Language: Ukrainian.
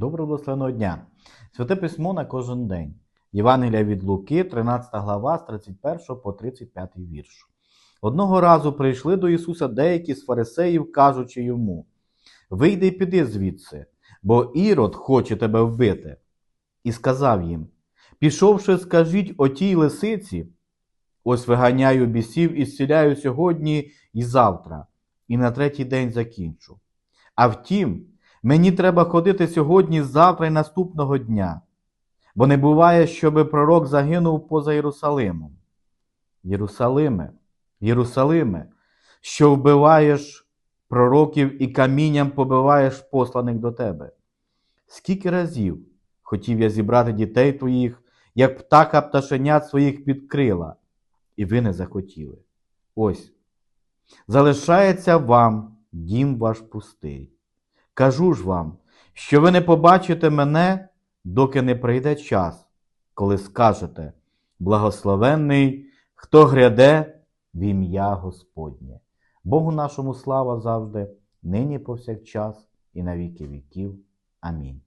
Доброго благословеного дня! Святе письмо на кожен день. Євангелія від Луки, 13 глава, з 31 по 35 вірш. Одного разу прийшли до Ісуса деякі з фарисеїв, кажучи йому: Вийди і піди звідси, бо Ірод хоче тебе вбити. І сказав їм: Пішовши, скажіть отій лисиці, ось виганяю бісів і зціляю сьогодні і завтра, і на третій день закінчу. А втім, мені треба ходити сьогодні, завтра і наступного дня, бо не буває, щоби пророк загинув поза Єрусалимом. Єрусалиме, Єрусалиме, що вбиваєш пророків і камінням побиваєш посланих до тебе. Скільки разів хотів я зібрати дітей твоїх, як птаха пташенят своїх під крила, і ви не захотіли. Ось, залишається вам дім ваш пустий. Кажу ж вам, що ви не побачите мене, доки не прийде час, коли скажете благословенний, хто гряде в ім'я Господнє. Богу нашому слава завжди, нині повсякчас і на віки віків. Амінь.